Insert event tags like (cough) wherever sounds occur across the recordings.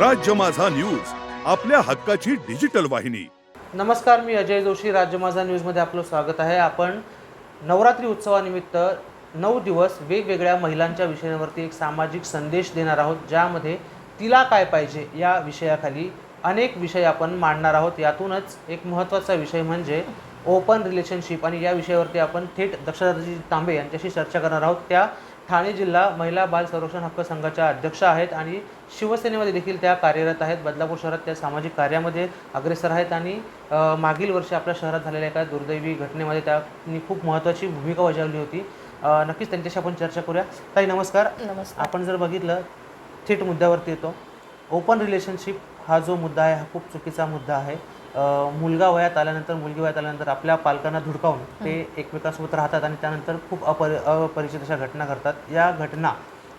राज्य माझा न्यूज आपल्या हक्काची डिजिटल वाहिनी. नमस्कार मी अजय जोशी राज्य माझा न्यूजमध्ये आपलं स्वागत आहे. आपण नवरात्री उत्सवानिमित्त नऊ दिवस वेगवेगळ्या महिलांच्या विषयांवरती एक सामाजिक संदेश देणार आहोत ज्यामध्ये तिला काय पाहिजे या विषयाखाली अनेक विषय आपण मांडणार आहोत. यातूनच एक महत्त्वाचा विषय म्हणजे ओपन रिलेशनशिप आणि या विषयावरती आपण थेट दक्षदाजी तांबे यांच्याशी चर्चा करणार आहोत. त्या ठाणे जिल्हा महिला बाल संरक्षण हक्क संघाच्या अध्यक्ष आहेत आणि शिवसेनेमध्ये देखील त्या कार्यरत आहेत. बदलापूर शहरात त्या सामाजिक कार्यामध्ये अग्रेसर आहेत आणि मागील वर्षी आपल्या शहरात झालेल्या एका दुर्दैवी घटनेमध्ये त्यांनी खूप महत्त्वाची भूमिका बजावली होती. नक्कीच त्यांच्याशी आपण चर्चा करूया. ताई नमस्कार. नमस्कार. आपण जर बघितलं थेट मुद्द्यावरती येतो. ओपन रिलेशनशिप हा जो मुद्दा आहे हा खूप चुकीचा मुद्दा आहे. मुलगा वयात आल्यानंतर मुलगी वयात आल्यानंतर आपल्या पालकांना धुडकावून ते एकमेकांसोबत राहतात आणि त्यानंतर खूप अपरि अपरिचित अशा घटना घडतात. या घटना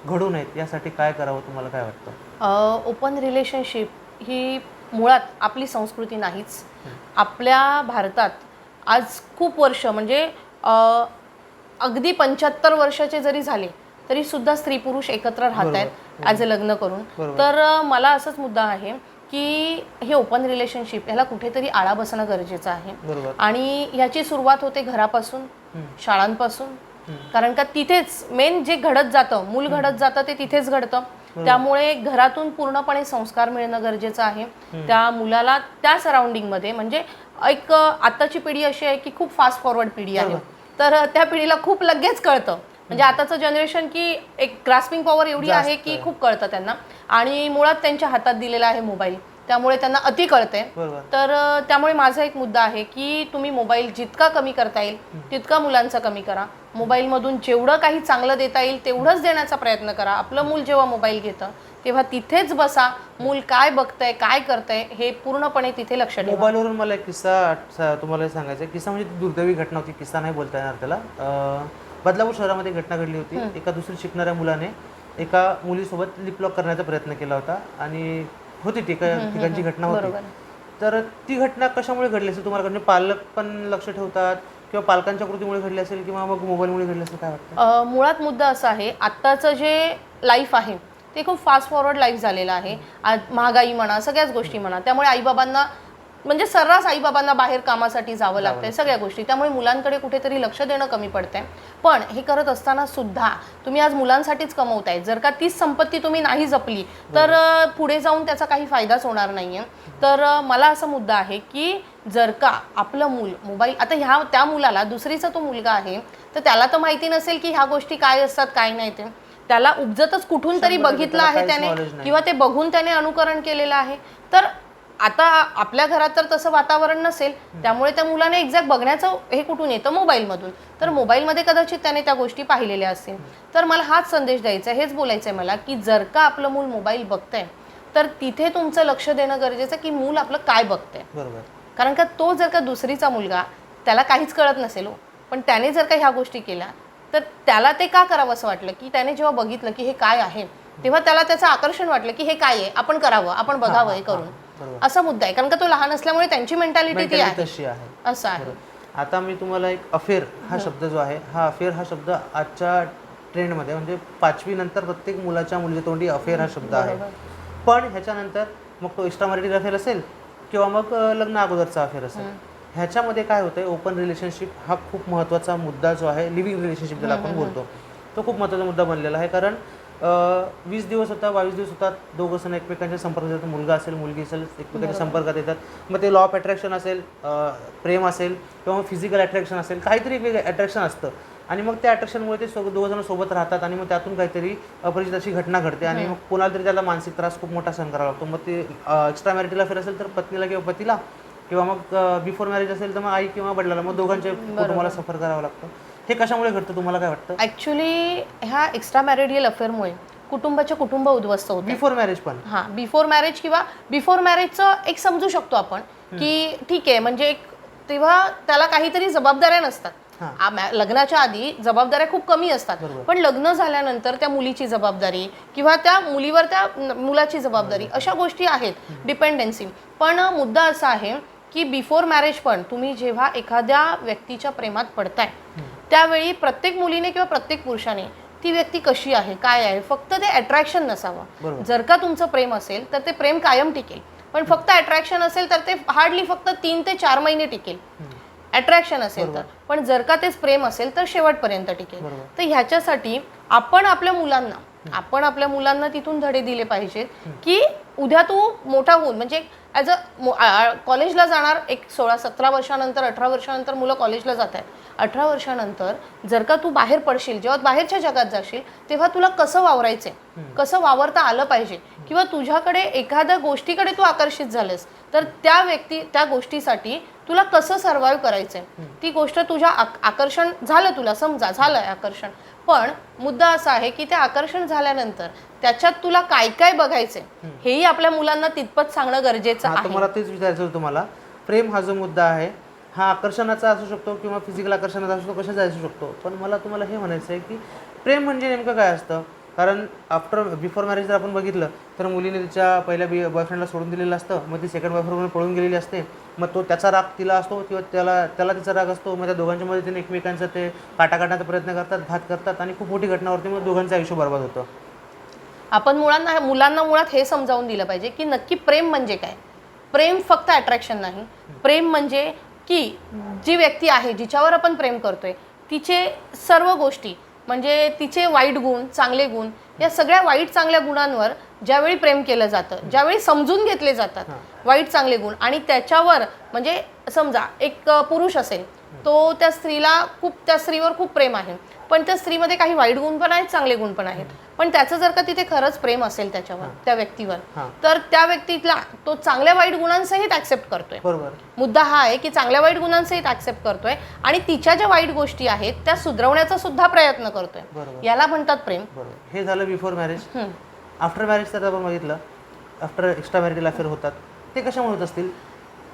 घडू नयेत यासाठी काय करावं तुम्हाला काय वाटतं? ओपन रिलेशनशिप ही मुळात आपली संस्कृती नाहीच. आपल्या भारतात आज खूप वर्ष म्हणजे अगदी पंच्याहत्तर वर्षाचे जरी झाले तरी सुद्धा स्त्री पुरुष एकत्र राहत आहेत ॲज अ लग्न करून. तर मला असंच मुद्दा आहे की हे ओपन रिलेशनशिप ह्याला कुठेतरी आळा बसणं गरजेचं आहे. आणि ह्याची सुरुवात होते घरापासून शाळांपासून. कारण का तिथेच मेन जे घडत जातं मूल घडत जातं ते तिथेच घडतं. त्यामुळे घरातून पूर्णपणे संस्कार मिळणं गरजेचं आहे. त्या मुलाला त्या सराउंडिंगमध्ये म्हणजे एक आताची पिढी अशी आहे की खूप फास्ट फॉरवर्ड पिढी आहे. तर त्या पिढीला खूप लगेच कळतं. म्हणजे आताचं जनरेशन की एक ग्रास्पिंग पॉवर एवढी आहे की खूप कळतं त्यांना. आणि मुळात त्यांच्या हातात दिलेला आहे मोबाईल. त्यामुळे त्यांना अति कळते तर त्यामुळे माझा एक मुद्दा आहे की तुम्ही मोबाईल जितका कमी करता येईल तितका मुलांचा कमी करा. मोबाईलमधून जेवढं काही चांगलं देता येईल तेवढंच देण्याचा प्रयत्न करा. आपलं मूल जेव्हा मोबाईल घेतं तेव्हा तिथेच बसा मूल काय बघतंय काय करतंय हे पूर्णपणे तिथे लक्ष ठेवा. मोबाईलवरून मला एक किस्सा तुम्हाला सांगायचा. किस्सा म्हणजे ती दुर्दैवी घटना होती. किस्सा नाही बोलता येणार त्याला. बदलापूर शहरामध्ये घटना घडली होती. एका दुसरी शिकणाऱ्या मुलाने एका मुलीसोबत लिपलॉक करण्याचा प्रयत्न केला होता आणि होती ती एका ठिकाणची घटना होती. तर ती घटना कशामुळे घडली असेल? तुम्हाला म्हणजे पालक पण लक्ष ठेवतात किंवा पालकांच्या कृतीमुळे घडली असेल किंवा मग मोबाईलमुळे घडली असेल काय वाटतं? अ, मुळात मुद्दा असा आहे आत्ताचं जे लाईफ आहे ते खूप फास्ट फॉरवर्ड लाईफ झालेलं आहे. आज महागाई म्हणा सगळ्याच गोष्टी म्हणा. त्यामुळे आईबाबांना म्हणजे सर्रास आईबाबांना बाहेर कामासाठी जावं लागतंय सगळ्या गोष्टी. त्यामुळे मुलांकडे कुठेतरी लक्ष देणं कमी पडतंय. पण हे करत असताना सुद्धा तुम्ही आज मुलांसाठीच कमवताय. जर का तीच संपत्ती तुम्ही नाही जपली तर पुढे जाऊन त्याचा काही फायदाच होणार नाहीये. तर मला असा मुद्दा आहे की जर का आपलं मूल मोबाईल आता ह्या त्या मुलाला दुसरीचा तो मुलगा आहे तर त्याला तर माहिती नसेल की ह्या गोष्टी काय असतात काय नाही ते. त्याला उपजतच कुठून तरी बघितलं आहे त्याने. किंवा ते बघून त्याने अनुकरण केलेलं आहे. तर आता आपल्या घरात तर तसं वातावरण नसेल त्यामुळे त्या मुलाने एक्झॅक्ट बघण्याचं हे कुठून येतं? मोबाईलमधून. तर मोबाईलमध्ये कदाचित त्याने त्या गोष्टी पाहिलेल्या असतील. तर मला हाच संदेश द्यायचा आहे हेच बोलायचं आहे मला की जर का आपलं मूल मोबाईल बघतंय तर तिथे तुमचं लक्ष देणं गरजेचं की मूल आपलं काय बघतंय. बरोबर. कारण का तो जर का दुसरीचा मुलगा त्याला काहीच कळत नसेल हो. पण त्याने जर का ह्या गोष्टी केल्या तर त्याला ते का करावं असं वाटलं की त्याने जेव्हा बघितलं की हे काय आहे तेव्हा त्याला त्याचं आकर्षण वाटलं की हे काय आहे आपण करावं आपण बघावं हे करून. असा मुद्दा आहे. कारण का तो लहान असल्यामुळे त्यांची मेंटॅलिटी ती आहे. तशी आहे. असं आहे. आता मी तुम्हाला एक अफेअर हा शब्द जो आहे हा अफेअर हा शब्द आजच्या ट्रेंडमध्ये म्हणजे पाचवी नंतर प्रत्येक मुलाच्या मुलीच्या तोंडी अफेअर हा शब्द आहे. पण ह्याच्यानंतर मग तो एक्स्ट्रा मॅरिटल अफेअर असेल किंवा मग लग्न अगोदरचा अफेअर असेल. ह्याच्यामध्ये काय होतंय ओपन रिलेशनशिप हा खूप महत्त्वाचा मुद्दा जो आहे लिव्हिंग रिलेशनशिप ज्याला आपण बोलतो. तो खूप महत्त्वाचा मुद्दा बनलेला आहे. कारण वीस दिवस होता बावीस दिवस होतात दोघं जण एकमेकांच्या संपर्कात येतात. मुलगा असेल मुलगी असेल एकमेकांच्या संपर्कात येतात. मग ते लॉ ऑफ अट्रॅक्शन असेल प्रेम असेल किंवा मग फिजिकल अट्रॅक्शन असेल काहीतरी एक वेगळं अट्रॅक्शन असतं. आणि मग त्या अट्रॅक्शनमुळे ते सो दोघं जण सोबत राहतात आणि मग त्यातून काहीतरी अपरिचित अशी घटना घडते आणि मग कोणाला तरी त्याला मानसिक त्रास खूप मोठा सहन करावा लागतो. मग ते एक्स्ट्रा मॅरिटल अफेअर असेल तर पत्नीला किंवा पतीला किंवा मग बिफोर मॅरेज असेल तर मग आई किंवा वडिलाला मग दोघांच्या कुटुंबाला सफर करावं लागतं. हे कशामुळे घडतं? तुम्हाला काय वाटतं? ऍक्च्युली ह्या एक्स्ट्रा मॅरिडियल अफेअरमुळे कुटुंबाचे कुटुंब उद्ध्वस्त होते बिफोर मॅरेज पण. हा बिफोर मॅरेज किंवा बिफोर मॅरेजचं एक समजू शकतो आपण की ठीक आहे म्हणजे एक तेव्हा त्याला काहीतरी जबाबदाऱ्या नसतात. लग्नाच्या आधी जबाबदाऱ्या खूप कमी असतात. पण लग्न झाल्यानंतर त्या मुलीची जबाबदारी किंवा त्या मुलीवर त्या मुलाची जबाबदारी अशा गोष्टी आहेत डिपेंडन्सी पण मुद्दा असा आहे की बिफोर मॅरेज पण तुम्ही जेव्हा एखाद्या व्यक्तीच्या प्रेमात पडताय त्यावेळी प्रत्येक मुलीने किंवा प्रत्येक पुरुषाने ती व्यक्ती कशी आहे काय आहे फक्त ते अट्रॅक्शन नसावं. जर का तुमचं प्रेम असेल तर ते प्रेम कायम टिकेल. पण फक्त अट्रॅक्शन असेल तर ते हार्डली फक्त तीन ते चार महिने टिकेल. अट्रॅक्शन असेल तर. पण जर का तेच प्रेम असेल तर शेवटपर्यंत टिकेल. तर ह्याच्यासाठी आपण आपल्या मुलांना आपण आपल्या मुलांना तिथून धडे दिले पाहिजेत की उद्या तू मोठा होऊन म्हणजे ॲज अ कॉलेजला जाणार एक सोळा सतरा वर्षानंतर अठरा वर्षानंतर मुलं कॉलेजला जात आहेत. अठरा वर्षानंतर जर का तू बाहेर पडशील जेव्हा बाहेरच्या जगात जाशील तेव्हा तुला कसं वावरायचंय? कसं वावरता आलं पाहिजे? किंवा तुझ्याकडे एखाद्या गोष्टीकडे तू आकर्षित झालेस तर त्या व्यक्ती त्या गोष्टीसाठी तुला कसं सर्व्हाइव्ह करायचंय? ती गोष्ट तुझ्या आक- आकर्षण झालं तुला समजा झालंय आकर्षण. पण मुद्दा असा आहे की ते आकर्षण झाल्यानंतर त्याच्यात तुला काय काय बघायचंय हेही आपल्या मुलांना तितपत सांगणं गरजेचं आहे. मला तेच विचारायचं होतं तुम्हाला प्रेम हा जो मुद्दा आहे हा आकर्षणाचा असू शकतो किंवा फिजिकल आकर्षणाचा असू शकतो कशाचा असू शकतो? पण मला तुम्हाला हे म्हणायचं आहे की प्रेम म्हणजे नेमकं काय असतं? कारण आफ्टर बिफोर मॅरेज जर आपण बघितलं तर मुलीने तिच्या पहिल्या बी बॉयफ्रेंडला सोडून दिलेलं असतं. मग ती सेकंड बॉयफ्रेंडमध्ये पळून गेलेली असते. मग तो त्याचा राग तिला असतो किंवा त्याला त्याला तिचा राग असतो. मग त्या दोघांच्या मध्ये तिने एकमेकांचं ते काटा काढण्याचा प्रयत्न करतात घात करतात आणि खूप मोठी घटना मग दोघांचं आयुष्य बरबाद होतं. आपण मुलांना मुलांना मुळात हे समजावून दिलं पाहिजे की नक्की प्रेम म्हणजे काय? प्रेम फक्त अट्रॅक्शन नाही. प्रेम म्हणजे की जी व्यक्ती आहे जिच्यावर आपण प्रेम करतोय तिचे सर्व गोष्टी म्हणजे तिचे वाईट गुण चांगले गुण या सगळ्या वाईट चांगल्या गुणांवर ज्यावेळी प्रेम केलं जातं ज्यावेळी समजून घेतले जातात वाईट चांगले गुण. आणि त्याच्यावर म्हणजे समजा एक पुरुष असेल तो त्या स्त्रीला खूप त्या स्त्रीवर खूप प्रेम आहे. पण त्या स्त्रीमध्ये काही वाईट गुण पण आहेत चांगले गुण पण आहेत. पण त्याचं जर का तिथे खरंच प्रेम असेल त्याच्यावर त्या व्यक्तीवर. तर त्या व्यक्तीला तो चांगल्या वाईट गुणांसहित ऍक्सेप्ट करतोय. बरोबर. मुद्दा हा आहे की चांगल्या वाईट गुणांसहित ऍक्सेप्ट करतोय आणि तिच्या ज्या वाईट गोष्टी आहेत त्या सुधरवण्याचा सुद्धा प्रयत्न करतोय. बरोबर. याला म्हणतात प्रेम. हे झालं बिफोर मॅरेज. आफ्टर मॅरेज तर आपण बघितलं. आफ्टर एक्स्ट्रा मॅरिटल अफेअर होतात. ते कशामुळे होत असतील?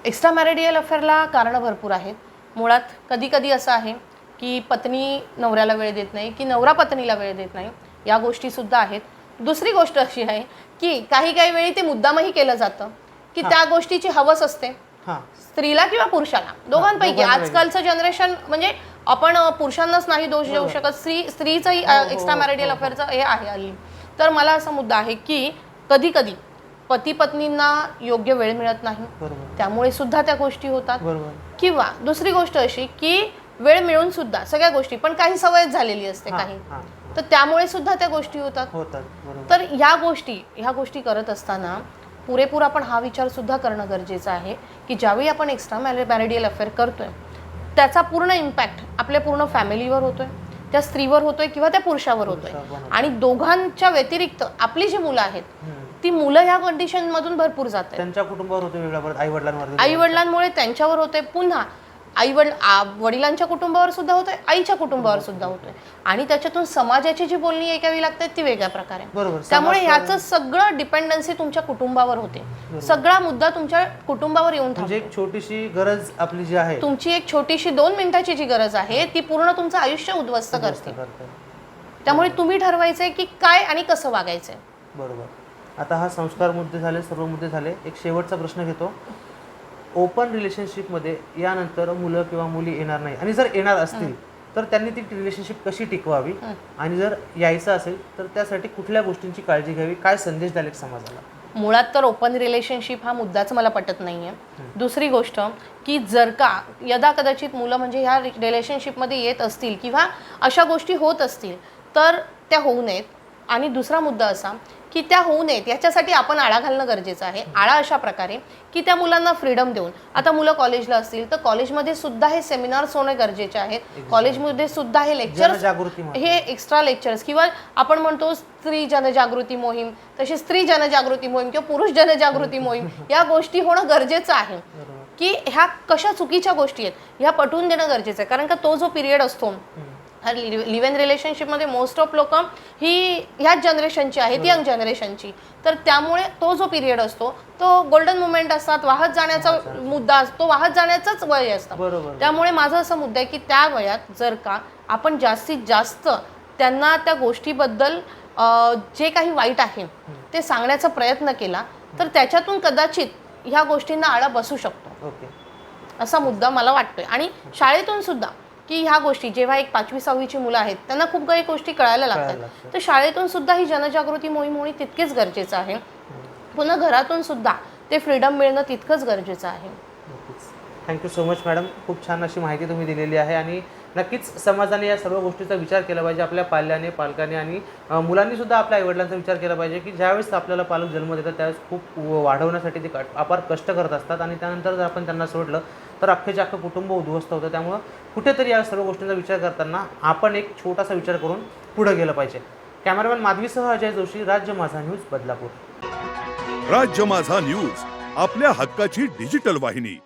एक्स्ट्रा मॅरिडियल अफेअरला कारणं भरपूर आहेत. मुळात कधी कधी असं आहे की पत्नी नवऱ्याला वेळ देत नाही की नवरा पत्नीला वेळ देत नाही या गोष्टी सुद्धा आहेत. दुसरी गोष्ट अशी आहे की काही काही वेळी ते मुद्दामही केलं जातं की त्या गोष्टीची हवस असते. हां. स्त्रीला किंवा पुरुषाला. दोघांपैकी. आजकालचं जनरेशन म्हणजे आपण पुरुषांनाच नाही दोष देऊ शकत. स्त्री स्त्रीचंही एक्स्ट्रा मॅरिडियल अफेअरचं हे. आहे हल्ली तर मला असा मुद्दा आहे की कधी कधी पती पत्नींना योग्य वेळ मिळत नाही. त्यामुळे सुद्धा त्या गोष्टी होतात. किंवा दुसरी गोष्ट अशी की वेळ मिळून सुद्धा सगळ्या गोष्टी पण काही सवयच झालेली असते हां, काही. हां. तर त्यामुळे सुद्धा त्या गोष्टी होतात. होतात बरोबर. तर ह्या गोष्टी ह्या गोष्टी करत असताना पुरेपूर आपण हा विचार सुद्धा करणं गरजेचं आहे की ज्यावेळी आपण एक्स्ट्रा मॅरिडियल अफेअर करतोय त्याचा पूर्ण इम्पॅक्ट आपल्या पूर्ण फॅमिलीवर होतोय त्या स्त्रीवर होतोय किंवा त्या पुरुषावर होतोय. पुरुषावर होतोय. आणि दोघांच्या व्यतिरिक्त आपली जी मुलं आहेत हम्म. ती मुलं ह्या कंडिशन मधून भरपूर जात त्यांच्या कुटुंबावर होतो वेगळा परत आई वडिलांवर आई वडिलांमुळे त्यांच्यावर होते पुन्हा आई वड आ- वडिलांच्या कुटुंबावर सुद्धा होतोय आईच्या कुटुंबावर सुद्धा होतोय. आणि त्याच्यातून समाजाची जी बोलणी ऐकावी लागते ती वेगळ्या प्रकारे. बरोबर. त्यामुळे ह्याचं सगळं डिपेंडन्सी तुमच्या कुटुंबावर होते. सगळा मुद्दा तुमच्या कुटुंबावर येऊन म्हणजे एक छोटीशी गरज आपली जी आहे. तुमची एक छोटीशी दोन मिनिटाची जी गरज आहे ती पूर्ण तुमचं आयुष्य उद्ध्वस्त करते. त्यामुळे तुम्ही ठरवायचंय की काय आणि कसं वागायचंय. बरोबर. आता हा संस्कार मुद्दे झाले सर्व मुद्दे झाले. एक शेवटचा प्रश्न घेतो. ओपन रिलेशनशिपमध्ये यानंतर मुलं किंवा मुली येणार नाही. आणि जर येणार असतील तर त्यांनी ती रिलेशनशिप कशी टिकवावी? आणि जर यायचं असेल तर त्यासाठी कुठल्या गोष्टींची काळजी घ्यावी? काय संदेश द्याल एक समाजाला? मुळात तर ओपन रिलेशनशिप हा मुद्दाच मला पटत नाहीये. दुसरी गोष्ट की जर का यदा कदाचित मुलं म्हणजे ह्या रिलेशनशिपमध्ये येत असतील किंवा अशा गोष्टी होत असतील तर त्या होऊ नयेत. आणि दुसरा मुद्दा असा की त्या होऊ नयेत याच्यासाठी आपण आळा घालणं गरजेचं आहे. आळा अशा प्रकारे की त्या मुलांना फ्रीडम देऊन. आता मुलं कॉलेजला असतील तर कॉलेजमध्ये सुद्धा हे सेमिनार्स होणे गरजेचे आहेत. कॉलेजमध्ये सुद्धा हे लेक्चर्स हे एक्स्ट्रा लेक्चर्स किंवा आपण म्हणतो स्त्री जनजागृती मोहीम तशी स्त्री जनजागृती मोहीम किंवा पुरुष जनजागृती मोहीम (laughs) या गोष्टी होणं गरजेचं आहे. की ह्या कशा चुकीच्या गोष्टी आहेत ह्या पटवून देणं गरजेचं आहे. कारण का तो जो पिरियड असतो लिव्ह इन रिलेशनशिपमध्ये मोस्ट ऑफ लोक ही ह्याच जनरेशनची आहेत यंग जनरेशनची तर त्यामुळे तो जो पिरियड असतो तो गोल्डन मुवमेंट असतात वाहत जाण्याचा मुद्दा असतो वाहत जाण्याचाच वय असतं. बरोबर. त्यामुळे माझं असं मुद्दा आहे की त्या वयात जर का आपण जास्तीत जास्त त्यांना त्या गोष्टीबद्दल जे काही वाईट आहे ते सांगण्याचा प्रयत्न केला तर त्याच्यातून कदाचित ह्या गोष्टींना आळा बसू शकतो. ओके. असा मुद्दा मला वाटतोय. आणि शाळेतून सुद्धा की ह्या गोष्टी जेव्हा एक पाचवी सहावीची मुलं आहेत त्यांना खूप काही गोष्टी कळायला लागतात. तर शाळेतून सुद्धा ही जनजागृती मोहीम होणी तितकीच गरजेचं आहे. पुन्हा घरातून सुद्धा ते फ्रीडम मिळणं तितकंच गरजेचं आहे. थँक्यू सो मच मॅडम खूप छान अशी माहिती तुम्ही दिलेली आहे आणि नक्कीच समाजाने या सर्व गोष्टीचा विचार केला पाहिजे आपल्या पाल्याने पालकाने आणि मुलांनी सुद्धा आपल्या आईवडिलांचा विचार केला पाहिजे की ज्यावेळेस आपल्याला पालक जन्म देतात त्यावेळेस खूप वाढवण्यासाठी ते अपार कष्ट करत असतात आणि त्यानंतर जर आपण त्यांना सोडलं तर अख्खेचे अख्खं कुटुंब उद्ध्वस्त होतं. त्यामुळं कुठेतरी या सर्व गोष्टींचा विचार करताना आपण एक छोटासा विचार करून पुढे गेलं पाहिजे. कॅमेरामॅन माधवीसह अजय जोशी राज्य माझा न्यूज बदलापूर. राज्य माझा न्यूज आपल्या हक्काची डिजिटल वाहिनी.